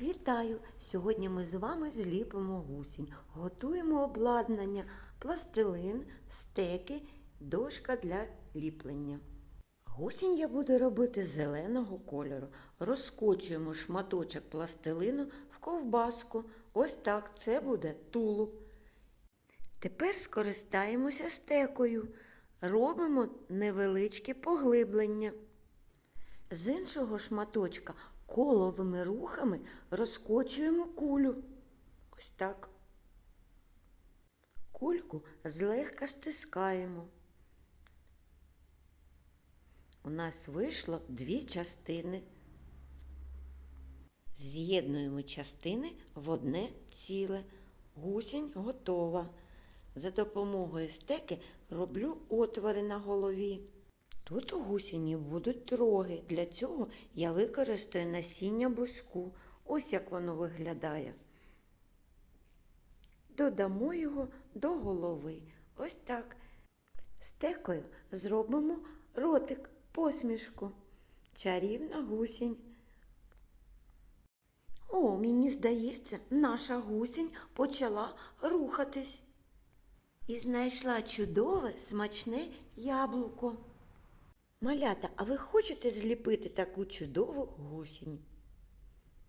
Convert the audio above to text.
Вітаю! Сьогодні ми з вами зліпимо гусінь. Готуємо обладнання, пластилин, стеки, дошка для ліплення. Гусінь я буду робити зеленого кольору. Розкочуємо шматочок пластилину в ковбаску. Ось так це буде тулуб. Тепер скористаємося стекою. Робимо невеличкі поглиблення. З іншого шматочка коловими рухами розкочуємо кулю. Ось так. Кульку злегка стискаємо. У нас вийшло дві частини. З'єднуємо частини в одне ціле. Гусінь готова. За допомогою стеки роблю отвори на голові. Тут у гусіні будуть роги. Для цього я використаю насіння буску. Ось як воно виглядає. Додамо його до голови. Ось так. Стекою зробимо ротик, посмішку. Чарівна гусінь. О, мені здається, наша гусінь почала рухатись і знайшла чудове смачне яблуко. Малята, а ви хочете зліпити таку чудову гусінь?